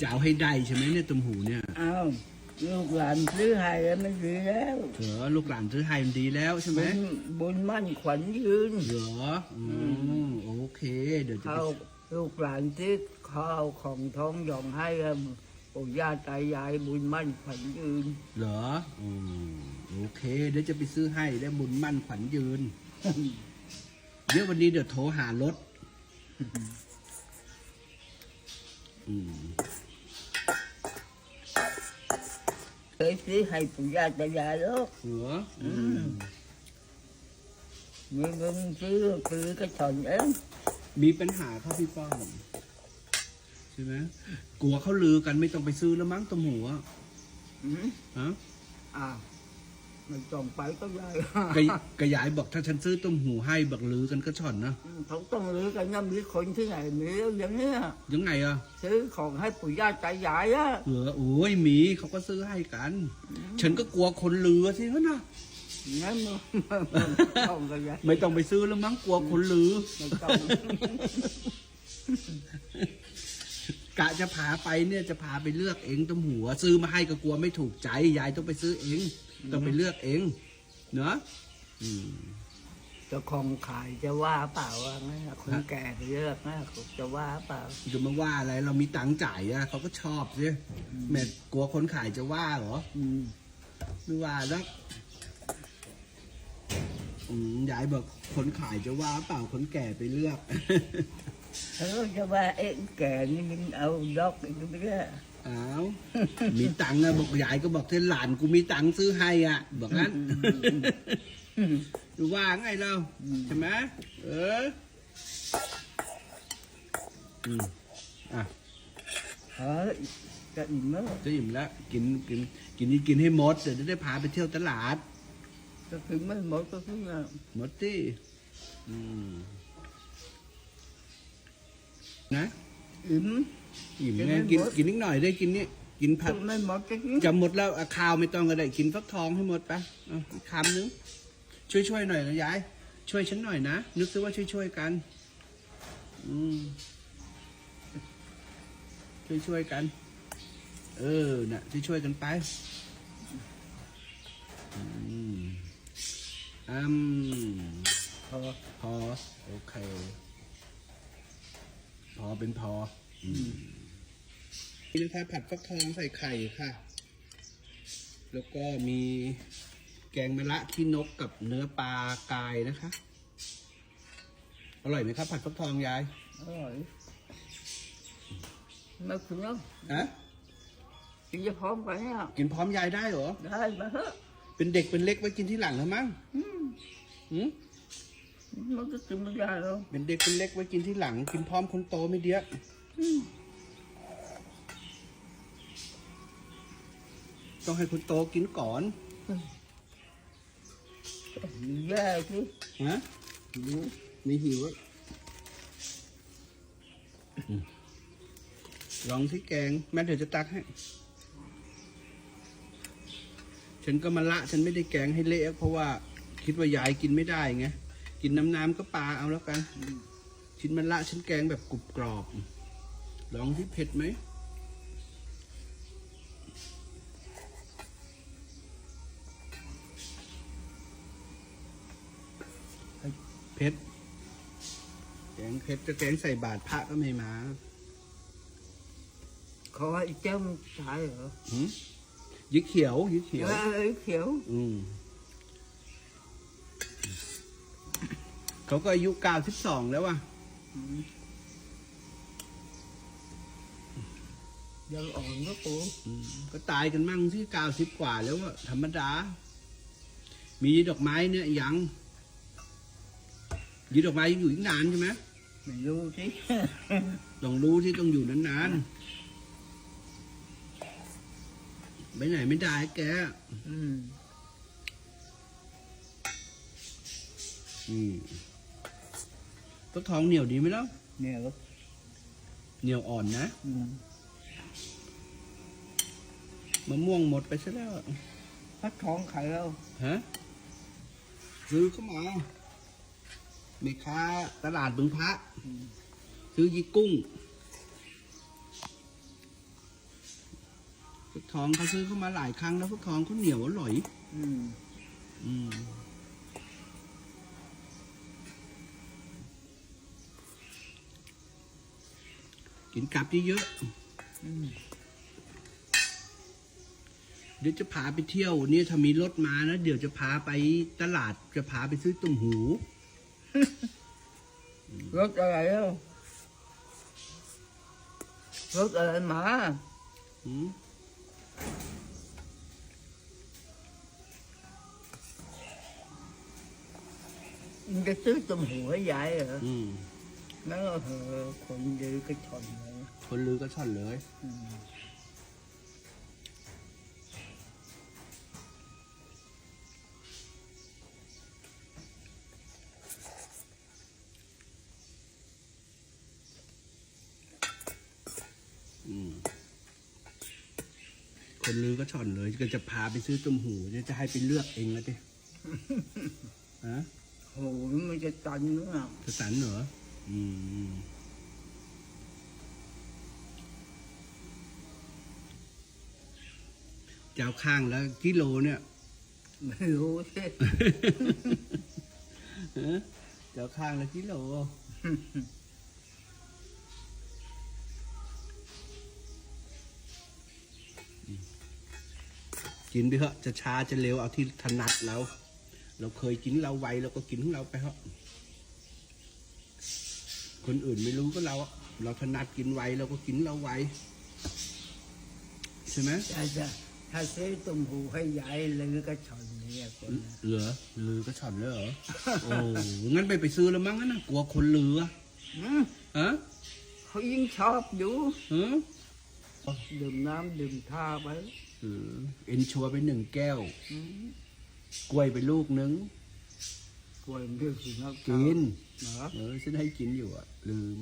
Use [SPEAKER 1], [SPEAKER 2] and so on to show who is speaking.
[SPEAKER 1] จะเอาให้ได้ใช่ไหมเนี่ยตุ่มหูเนี่ย
[SPEAKER 2] เอาลูกหลานซื้อให้แล้วมันดีแล้ว
[SPEAKER 1] เหรอลูกหลานซื้อให้มันดีแล้วใช่ไหม
[SPEAKER 2] บุญบุญมั่นขวัญยืน
[SPEAKER 1] เหรออืมโอเค เดี๋ยวจะ
[SPEAKER 2] เขา
[SPEAKER 1] ไป
[SPEAKER 2] ลูกหลานที่ข้าวของท้องยองให้ครับปู่ย่าตายายบุญมั่นขวัญยืน
[SPEAKER 1] เหรออืมโอเค เดี๋ยวจะไปซื้อให้ได้บุญมั่นขวัญยืน เดี๋ยววันนี้เดี๋ยวโทรหารถอืม
[SPEAKER 2] เคยซื้อให้ปู่ย่าตายายแล้ว
[SPEAKER 1] เหรออืม
[SPEAKER 2] มีเงินซื้อซื้อกระชอนเอง
[SPEAKER 1] มีปัญหาครับพี่ป้อมใช่ไหมกลัวเขาลือกันไม่ต้องไปซื้อแล้วมั้งตัวหมูอะ
[SPEAKER 2] อืม
[SPEAKER 1] ฮะ
[SPEAKER 2] อ้าวไม่ต้องไปก็ได้
[SPEAKER 1] กระกระยายบอกถ้าฉันซื้อต้มหูให้บักลือกันก็ช่อนนะ
[SPEAKER 2] เขาต้องรู้กันนะมีคนที่ไหนมีแล้วอย่างเนี้ย
[SPEAKER 1] ยังไงอะ
[SPEAKER 2] ซื้อของให้ปู่ย่าตายายอะ
[SPEAKER 1] เหรอโอ้ยหมีเขาก็ซื้อให้กัน ฉันก็กลัวคนลือสิวะนะ
[SPEAKER 2] งั้นมึงไม่ต้องก็ได้
[SPEAKER 1] ไม่ต้องไปซื้อแล้วมั้งกลัวคนลือ
[SPEAKER 2] ไม่ต้อง
[SPEAKER 1] กะจะพาไปเนี่ยจะพาไปเลือกเองต้มหัว ซื้อมาให้ก็กลัวไม่ถูกใจยายต้องไปซื้อเอง ต้องไปเลือกเองเนาะอืม
[SPEAKER 2] เจ้าของขายจะว่าเปล่าว่าไงอะคนแก่เลือกนะจะว่าเปล่า
[SPEAKER 1] จะมาว่าอะไรเรามีตังค์จ่ายอะเขาก็ชอบสิแม่กลัวคนขายจะว่าเหรอ
[SPEAKER 2] อืม
[SPEAKER 1] ไม่ว่าแล้วอืมยายบอกคนขายจะว่าเปล่าคนแก่ไปเลือก
[SPEAKER 2] เออจะว่าเอ็งแก่นี่มึงเอาดอกอีกไม่ได้
[SPEAKER 1] อ้าวมีตังค์อะบอกยายก็บอกเธอหลานกูมีตังค์ซื้อให้อะบอกงั้นดูว่าไงเราใช่ไหมเอออืมอะ
[SPEAKER 2] เฮ้ยจะอิ่มแล้ว
[SPEAKER 1] จะอิ่มแล้วกินกินกินนี่กินให้หมดเดี๋ยวจะได้พาไปเที่ยวตลาด
[SPEAKER 2] จะกินไม่หมดก็คือว่า
[SPEAKER 1] หมดที่อืมนะ
[SPEAKER 2] อิ่ม
[SPEAKER 1] อิ่ม
[SPEAKER 2] กิน
[SPEAKER 1] ไง
[SPEAKER 2] ให้
[SPEAKER 1] กิน
[SPEAKER 2] หมด
[SPEAKER 1] กินนิดหน่อยได้กินนี่กินผัด
[SPEAKER 2] กินไม่หมดก็กิน
[SPEAKER 1] จะหมดแล้วอะข้าวไม่ต้องก็ได้กินฟักทองให้หมดไปเอาอีกคำนึงช่วยช่วยๆหน่อยนะยาย ช่วยฉันหน่อยนะนึกซะว่าช่วยช่วยๆกันอืมช่วยช่วยๆกัน เออน่ะช่วยช่วยๆกันไปอืมอืม
[SPEAKER 2] พอ
[SPEAKER 1] พอโอเค พอเป็นพออืม นี่นะคะผัดฟักทองใส่ไข่ค่ะ แล้วก็มีแกงมะระที่นกกับเนื้อปลากายนะคะ อร่อยไหมครับ ผัดฟักทองยาย
[SPEAKER 2] อร่อยไม่กินแล้ว
[SPEAKER 1] ฮะ
[SPEAKER 2] กินจะพร้อมกันเนี่ย
[SPEAKER 1] กินพร้อมยายได้เหรอ
[SPEAKER 2] ได้มาเถอะ
[SPEAKER 1] เป็นเด็กเป็นเล็กไว้กินที่หลังแล้วมั้ง
[SPEAKER 2] อืม
[SPEAKER 1] หืม
[SPEAKER 2] มันก็กินไม่ได้แล้ว
[SPEAKER 1] เป็นเด็กเป็นเล็กไว้กินที่หลัง กินพร้อมคนโตไม่เดียว
[SPEAKER 2] อืม
[SPEAKER 1] ต้องให้คนโตกินก่อน
[SPEAKER 2] แย่สิ
[SPEAKER 1] ฮะ
[SPEAKER 2] ดู
[SPEAKER 1] มีหิวอลองที่แกง แม่เดี๋ยวจะตักให้ ฉันก็มาละ ฉันไม่ได้แกงให้เละเพราะว่าคิดว่ายายกินไม่ได้ไง กินน้ำน้ำก็ปลาเอาแล้วกัน ชิ้นมันละฉันแกงแบบกรุบกรอบ ลองที่เผ็ดไหมเผ็ดแกงเผ็ดจะแกงใส่บาตรพระก็ไม่มา
[SPEAKER 2] ขอไอ้เจ้ามันตายเหรอ
[SPEAKER 1] หืมยิ่เขียวยิ่เขียว
[SPEAKER 2] เอ้ยเขียว
[SPEAKER 1] อืมเขาก็อายุเก้าสิบสองแล้วว่ะ
[SPEAKER 2] ยังอ่อนก็ปู
[SPEAKER 1] อืมก็ตายกันมั่งที่เก้าสิบกว่าแล้วอะธรรมดา มีดอกไม้เนี่ยยังยีดอกไม้ยังอยู่อีกนานใช่ไหม
[SPEAKER 2] ไม่รู้สิ
[SPEAKER 1] ต้องรู้ที่ต้องอยู่นานๆไปไหนไม่ได้แก
[SPEAKER 2] อืม
[SPEAKER 1] อืมฟักทองเหนียวดีไหมล่ะ
[SPEAKER 2] เนี่ยก็
[SPEAKER 1] เหนียวอ่อนนะ
[SPEAKER 2] อืม
[SPEAKER 1] มะม่วงหมดไปซะแล้ว
[SPEAKER 2] พัดท้องไข่แล้ว
[SPEAKER 1] ฮะซื้อเข้ามาแม่ค้าตลาดบึงพระ
[SPEAKER 2] อืม
[SPEAKER 1] ซื้อยีกุ้งฟักทองเขาซื้อเข้ามาหลายครั้งแล้วฟักทองเขาเหนียวอร่อย
[SPEAKER 2] อืม
[SPEAKER 1] อืมกินกลับเยอะ
[SPEAKER 2] อืม
[SPEAKER 1] ๆ เดี๋ยวจะพาไปเที่ยวเนี่ยถ้ามีรถมานะเดี๋ยวจะพาไปตลาดจะพาไปซื้อตุ่มหู
[SPEAKER 2] รถอะไรอะรถอะไรมา
[SPEAKER 1] อืม
[SPEAKER 2] มึงจะซื้อตุ่มหัวใหญ่เหรอ
[SPEAKER 1] อืม
[SPEAKER 2] นั่นก็เหอะคนดื้อก็ชนเลย
[SPEAKER 1] คนลือก็ช่อนเลย อืม คนลือก็ช่อนเลย ก็จะพาไปซื้อตุ่มหูเดี๋ยวจะให้ไปเลือกเองนะดิฮะ
[SPEAKER 2] โหมันจะตันเนื้อ
[SPEAKER 1] จะสันเหรอ อืมเจ้าข้างแล้วกิโลเนี่ย
[SPEAKER 2] ไม่รู้สิ
[SPEAKER 1] ฮะเจ้าข้างแล้วกิโล กินไปเถอะจะช้าจะเร็วเอาที่ถนัดเรา เราเคยกินเราไวเราก็กินของเราไปเถอะคนอื่นไม่รู้ก็เราอะเราถนัดกินไวเราก็กินเราไวใช่ไหม
[SPEAKER 2] แต่จะถ้าซื้อตุ่มหูให้ใหญ่เลยก็ชนเนี่ยคนนะ
[SPEAKER 1] เหลือลือก็ช่อนเลยเหรอโอ้งั้นไปไปซื้อแล้วมั้งงั้นนะกลัวคนลืออะ
[SPEAKER 2] อืม
[SPEAKER 1] ฮะ
[SPEAKER 2] เขายิ่งชอบอยู่
[SPEAKER 1] ฮะ
[SPEAKER 2] ดื่มน้ำดื่มท่าไป
[SPEAKER 1] เออเอ็นชัวร์ไปหนึ่งแก้ว
[SPEAKER 2] อืม
[SPEAKER 1] กล้วยไปลูกนึง
[SPEAKER 2] กล้วยไม่ถึงนัก
[SPEAKER 1] กิน
[SPEAKER 2] เหรอ
[SPEAKER 1] เออฉันให้กินอยู่อะ ลืม